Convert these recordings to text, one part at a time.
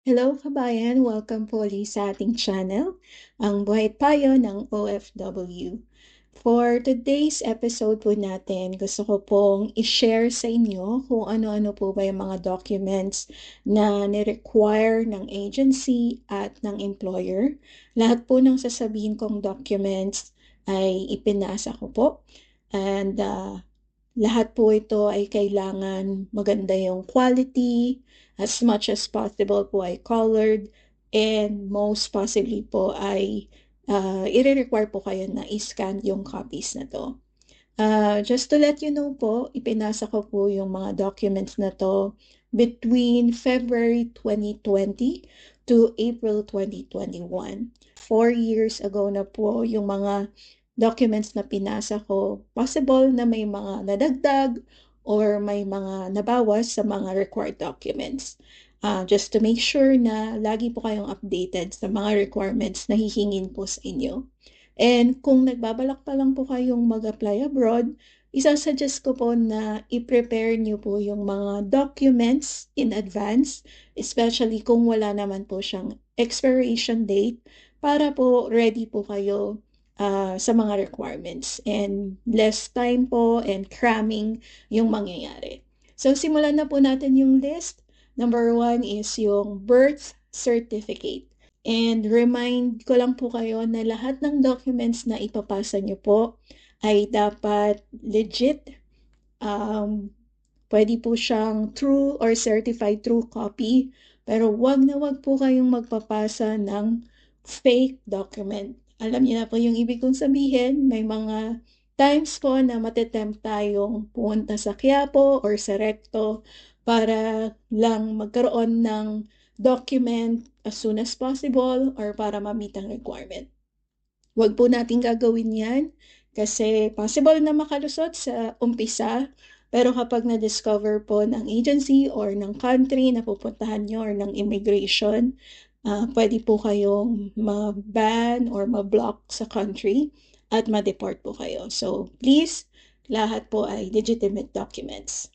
Hello kabayan! Welcome po ulit sa ating channel, ang Buhay Payo ng OFW. For today's episode po natin, gusto ko pong i-share sa inyo kung ano-ano po ba yung mga documents na ni-require ng agency at ng employer. Lahat po ng sasabihin kong documents ay ipinasa ko po. And uh, lahat po ito ay kailangan maganda yung quality, as much as possible po ay colored, and most possibly po ay uh, i-require po kayo na i-scan yung copies na to. Uh, just to let you know po, ipinasa ko po yung mga documents na to between February 2020 to April 2021. Four years ago na po yung mga documents na pinasa ko. Possible na may mga nadagdag or may mga nabawas sa mga required documents. Uh, just to make sure na lagi po kayong updated sa mga requirements na hihingin po sa inyo. And kung nagbabalak pa lang po kayong mag-apply abroad, isasuggest ko po na i-prepare niyo po yung mga documents in advance, especially kung wala naman po siyang expiration date, para po ready po kayo uh, sa mga requirements and less time po and cramming yung mangyayari. So simulan na po natin yung list. Number one is yung birth certificate. And remind ko lang po kayo na lahat ng documents na ipapasa nyo po ay dapat legit. Um, pwede po siyang true or certified true copy. Pero wag na wag po kayong magpapasa ng fake document alam niyo na po yung ibig kong sabihin, may mga times po na matetempt tayong pumunta sa Quiapo or sa Recto para lang magkaroon ng document as soon as possible or para ma-meet ang requirement. Huwag po natin gagawin yan kasi possible na makalusot sa umpisa pero kapag na-discover po ng agency or ng country na pupuntahan nyo or ng immigration, uh, pwede po kayong ma-ban or ma-block sa country at ma-deport po kayo. So, please, lahat po ay legitimate documents.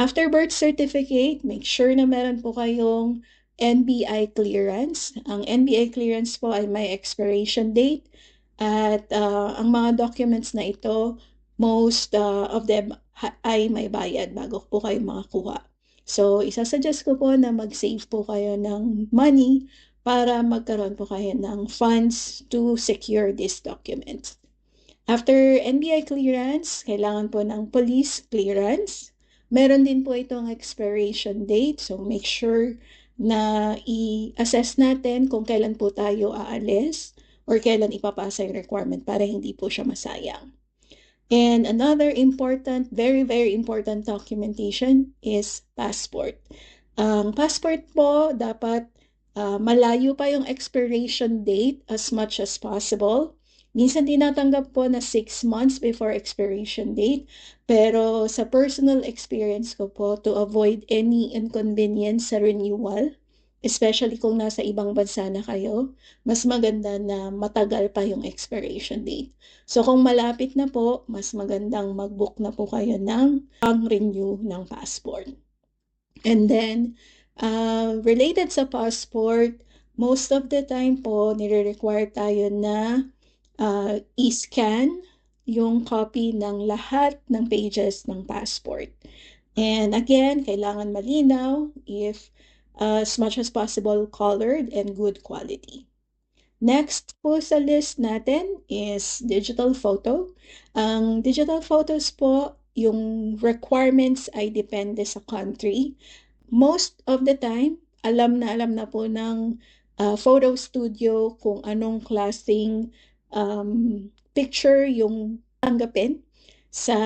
After birth certificate, make sure na meron po kayong NBI clearance. Ang NBI clearance po ay may expiration date at uh, ang mga documents na ito, most uh, of them ay may bayad bago po kayo makakuha. So, isasuggest ko po na mag-save po kayo ng money para magkaroon po kayo ng funds to secure this document. After NBI clearance, kailangan po ng police clearance. Meron din po itong expiration date, so make sure na i-assess natin kung kailan po tayo aalis or kailan ipapasa yung requirement para hindi po siya masayang. And another important, very, very important documentation is passport. Ang um, passport po, dapat uh, malayo pa yung expiration date as much as possible. Minsan tinatanggap po na 6 months before expiration date. Pero sa personal experience ko po, to avoid any inconvenience sa renewal, especially kung nasa ibang bansa na kayo, mas maganda na matagal pa yung expiration date. So kung malapit na po, mas magandang mag-book na po kayo ng pang-renew ng passport. And then, uh, related sa passport, most of the time po, nire-require tayo na uh, i-scan yung copy ng lahat ng pages ng passport. And again, kailangan malinaw if uh, as much as possible colored and good quality. Next po sa list natin is digital photo. Ang digital photos po, yung requirements ay depende sa country. Most of the time, alam na alam na po ng uh, photo studio kung anong klaseng um, picture yung tanggapin sa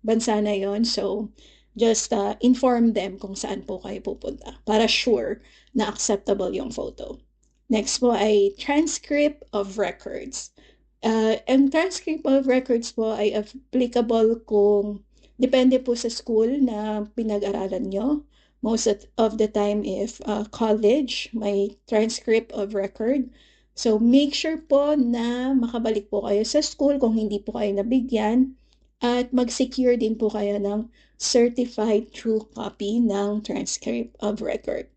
bansa na yon. So, just uh, inform them kung saan po kayo pupunta para sure na acceptable yung photo. Next po ay transcript of records. Uh, ang transcript of records po ay applicable kung depende po sa school na pinag-aralan nyo. Most of the time if uh, college, may transcript of record. So make sure po na makabalik po kayo sa school kung hindi po kayo nabigyan at mag-secure din po kayo ng certified true copy ng transcript of record.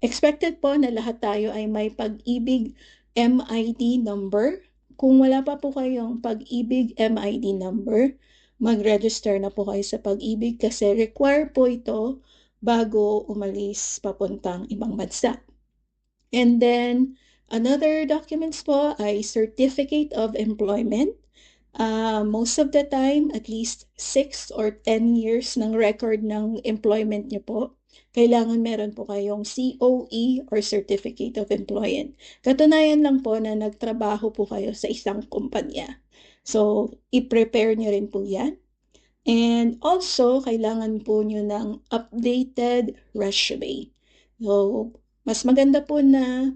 Expected po na lahat tayo ay may pag-ibig MID number. Kung wala pa po kayong pag-ibig MID number, mag-register na po kayo sa pag-ibig kasi require po ito bago umalis papuntang ibang bansa. And then, another documents po ay Certificate of Employment. Uh, most of the time, at least 6 or 10 years ng record ng employment niyo po. Kailangan meron po kayong COE or Certificate of Employment. Katunayan lang po na nagtrabaho po kayo sa isang kumpanya. So, i-prepare niyo rin po yan. And also, kailangan po niyo ng updated resume. So, mas maganda po na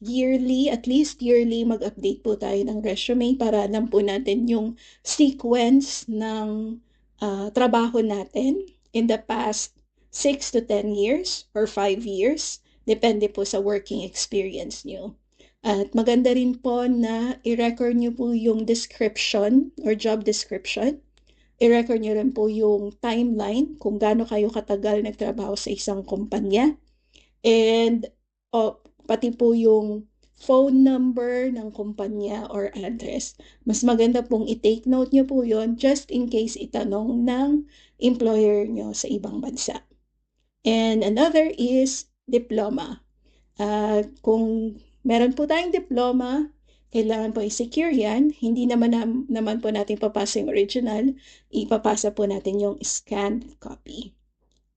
yearly, at least yearly, mag-update po tayo ng resume para alam po natin yung sequence ng uh, trabaho natin in the past 6 to 10 years or 5 years. Depende po sa working experience nyo. At maganda rin po na i-record nyo po yung description or job description. I-record nyo rin po yung timeline kung gaano kayo katagal nagtrabaho sa isang kumpanya. And oh, pati po yung phone number ng kumpanya or address. Mas maganda pong i-take note nyo po yon just in case itanong ng employer nyo sa ibang bansa. And another is diploma. Uh, kung meron po tayong diploma, kailangan po i-secure yan. Hindi naman, na, naman po natin papasa yung original. Ipapasa po natin yung scanned copy.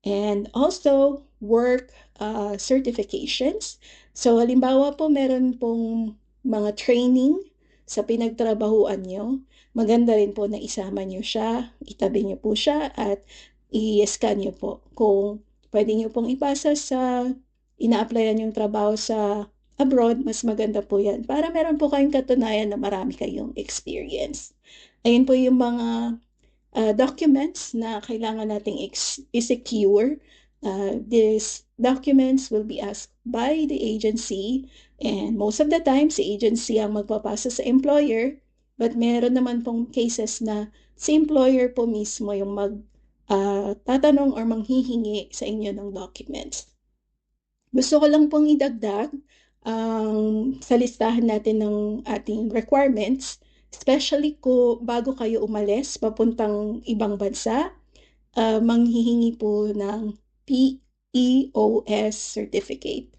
And also, work uh, certifications. So, halimbawa po, meron pong mga training sa pinagtrabahuan nyo. Maganda rin po na isama nyo siya, itabi nyo po siya, at i-scan nyo po kung pwede nyo pong ipasa sa ina-applyan yung trabaho sa abroad, mas maganda po yan. Para meron po kayong katunayan na marami kayong experience. Ayun po yung mga uh, documents na kailangan nating i-secure Uh, these documents will be asked by the agency and most of the time si agency ang magpapasa sa employer but meron naman pong cases na si employer po mismo yung mag uh, tatanong or manghihingi sa inyo ng documents. Gusto ko lang pong idagdag ang um, sa listahan natin ng ating requirements, especially ko bago kayo umalis papuntang ibang bansa, uh, manghihingi po ng PEOS certificate.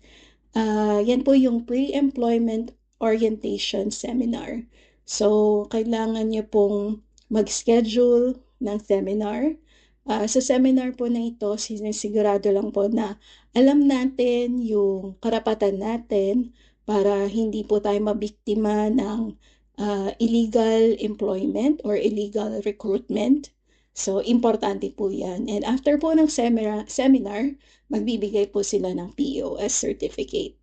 Uh, yan po yung Pre-Employment Orientation Seminar. So, kailangan niyo pong mag-schedule ng seminar. Uh, sa seminar po na ito, sinisigurado lang po na alam natin yung karapatan natin para hindi po tayo mabiktima ng uh, illegal employment or illegal recruitment. So, importante po yan. And after po ng seminar, seminar magbibigay po sila ng POS certificate.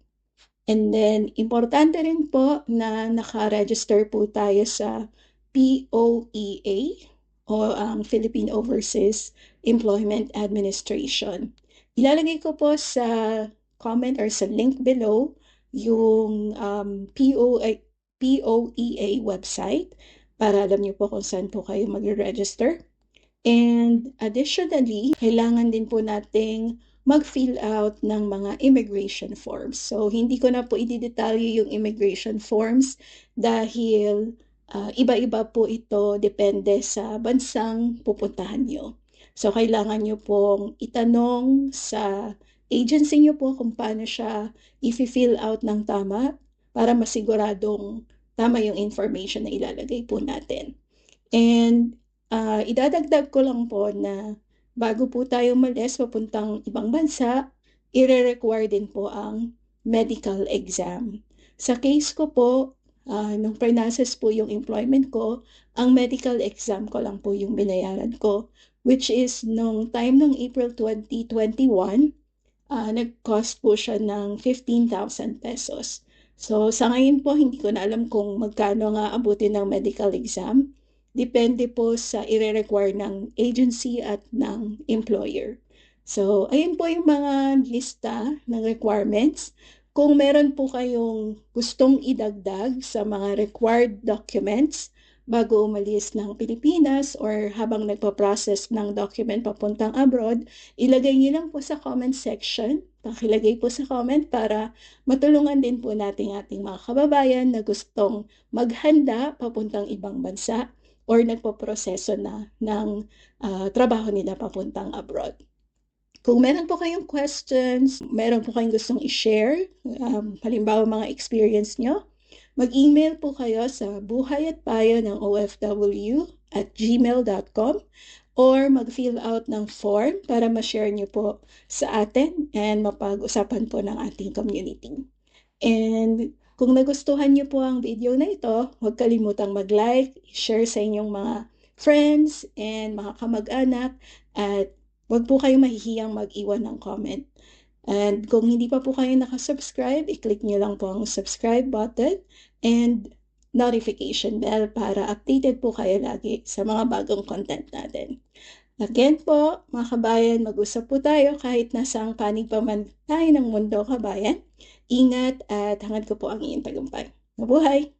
And then, importante rin po na naka-register po tayo sa POEA o ang Philippine Overseas Employment Administration. Ilalagay ko po sa comment or sa link below yung um, POEA, POEA website para alam niyo po kung saan po kayo mag-register. And additionally, kailangan din po nating mag-fill out ng mga immigration forms. So, hindi ko na po ididetalye yung immigration forms dahil uh, iba-iba po ito depende sa bansang pupuntahan nyo. So, kailangan nyo pong itanong sa agency nyo po kung paano siya i-fill out ng tama para masiguradong tama yung information na ilalagay po natin. And Uh, idadagdag ko lang po na bago po tayo malis papuntang ibang bansa, ire-require din po ang medical exam. Sa case ko po, uh, nung pre-process po yung employment ko, ang medical exam ko lang po yung binayaran ko, which is nung time ng April 2021, uh, nag-cost po siya ng 15,000 pesos. So, sa ngayon po, hindi ko na alam kung magkano nga abutin ng medical exam. Depende po sa ire-require ng agency at ng employer. So, ayun po yung mga lista ng requirements. Kung meron po kayong gustong idagdag sa mga required documents bago umalis ng Pilipinas or habang nagpa-process ng document papuntang abroad, ilagay niyo lang po sa comment section. Pakilagay po sa comment para matulungan din po natin ating mga kababayan na gustong maghanda papuntang ibang bansa or nagpo-proseso na ng uh, trabaho nila papuntang abroad. Kung meron po kayong questions, meron po kayong gustong i-share, um, halimbawa mga experience nyo, Mag-email po kayo sa buhayatpayo ng OFW at gmail.com or mag-fill out ng form para ma-share nyo po sa atin and mapag-usapan po ng ating community. And kung nagustuhan nyo po ang video na ito, huwag kalimutang mag-like, share sa inyong mga friends and mga kamag-anak at huwag po kayong mahihiyang mag-iwan ng comment. And kung hindi pa po kayo nakasubscribe, i-click nyo lang po ang subscribe button and notification bell para updated po kayo lagi sa mga bagong content natin. Again po, mga kabayan, mag-usap po tayo kahit nasa ang panig pa man tayo ng mundo, kabayan. Ingat at hangad ko po ang iyong tagumpay. Mabuhay!